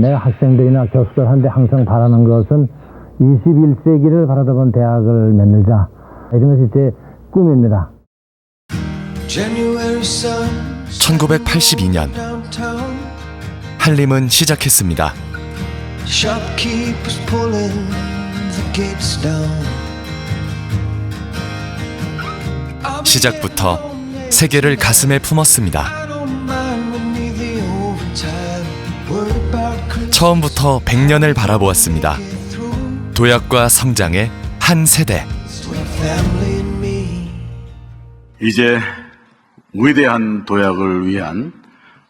내가 학생들이나 교수들한테 항상 바라는 것은 21세기를 바라다본 대학을 만들자. 이런 것이 제 꿈입니다. 1982년 한림은 시작했습니다. 시작부터 세계를 가슴에 품었습니다. 처음부터 100년을 바라보았습니다. 도약과 성장의 한 세대. 이제 위대한 도약을 위한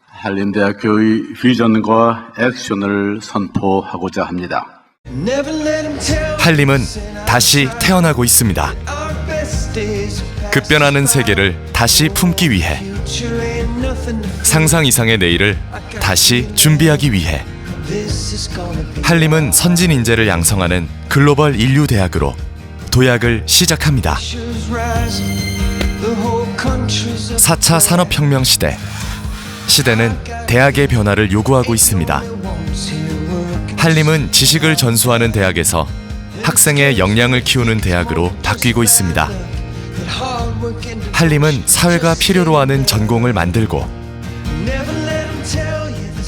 한림대학교의 비전과 액션을 선포하고자 합니다. 한림은 다시 태어나고 있습니다. 급변하는 세계를 다시 품기 위해. 상상 이상의 내일을 다시 준비하기 위해. 한림은 선진 인재를 양성하는 글로벌 인류 대학으로 도약을 시작합니다. Issues rising. The whole country's up. 4차 산업혁명 시대. 시대는 대학의 변화를 요구하고 있습니다. 한림은 지식을 전수하는 대학에서 학생의 역량을 키우는 대학으로 바뀌고 있습니다. 한림은 사회가 필요로 하는 전공을 만들고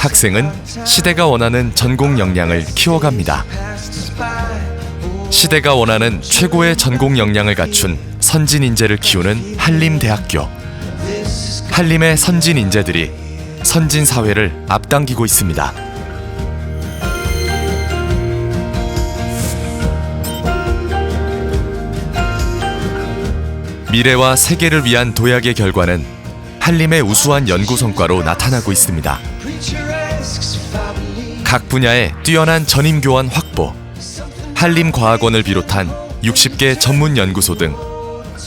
학생은 시대가 원하는 전공 역량을 키워갑니다. 시대가 원하는 최고의 전공 역량을 갖춘 선진 인재를 키우는 한림대학교. 한림의 선진 인재들이 선진 사회를 앞당기고 있습니다. 미래와 세계를 위한 도약의 결과는 한림의 우수한 연구 성과로 나타나고 있습니다. 각 분야의 뛰어난 전임 교원 확보, 한림과학원을 비롯한 60개 전문 연구소 등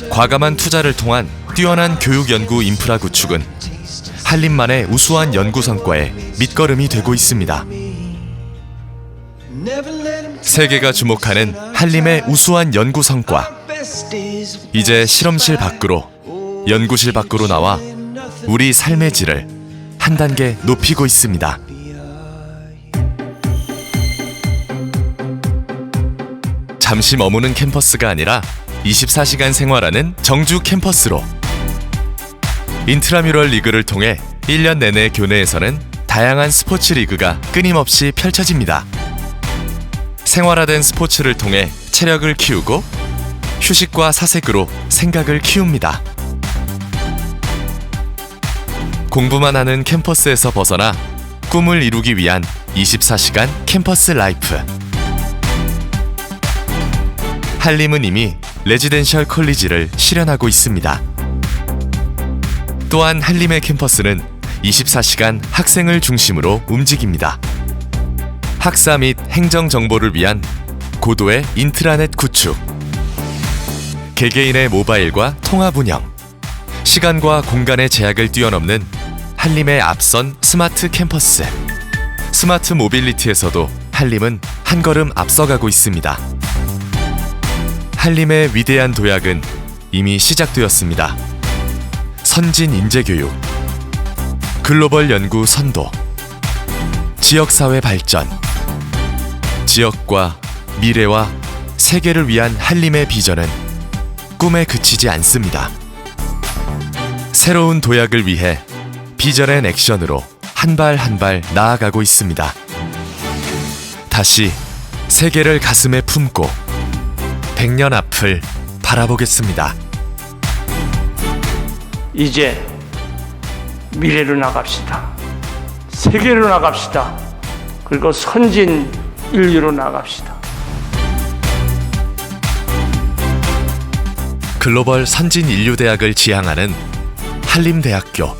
과감한 투자를 통한 뛰어난 교육 연구 인프라 구축은 한림만의 우수한 연구 성과의 밑거름이 되고 있습니다. 세계가 주목하는 한림의 우수한 연구 성과. 이제 실험실 밖으로, 연구실 밖으로 나와 우리 삶의 질을 한 단계 높이고 있습니다. 잠시 머무는 캠퍼스가 아니라 24시간 생활하는 정주 캠퍼스로 인트라뮤럴 리그를 통해 1년 내내 교내에서는 다양한 스포츠 리그가 끊임없이 펼쳐집니다. 생활화된 스포츠를 통해 체력을 키우고 휴식과 사색으로 생각을 키웁니다. 공부만 하는 캠퍼스에서 벗어나 꿈을 이루기 위한 24시간 캠퍼스 라이프. 한림은 이미 레지덴셜 컬리지를 실현하고 있습니다. 또한 한림의 캠퍼스는 24시간 학생을 중심으로 움직입니다. 학사 및 행정 정보를 위한 고도의 인트라넷 구축. 개개인의 모바일과 통합 운영. 시간과 공간의 제약을 뛰어넘는 한림의 앞선 스마트 캠퍼스. 스마트 모빌리티에서도 한림은 한 걸음 앞서가고 있습니다. 한림의 위대한 도약은 이미 시작되었습니다. 선진 인재 교육, 글로벌 연구 선도, 지역사회 발전, 지역과 미래와 세계를 위한 한림의 비전은 꿈에 그치지 않습니다. 새로운 도약을 위해 비전 앤 액션으로 한 발 한 발 나아가고 있습니다. 다시 세계를 가슴에 품고 100년 앞을 바라보겠습니다. 이제 미래로 나갑시다. 세계로 나갑시다. 그리고 선진 인류로 나갑시다. 글로벌 선진 인류 대학을 지향하는 한림대학교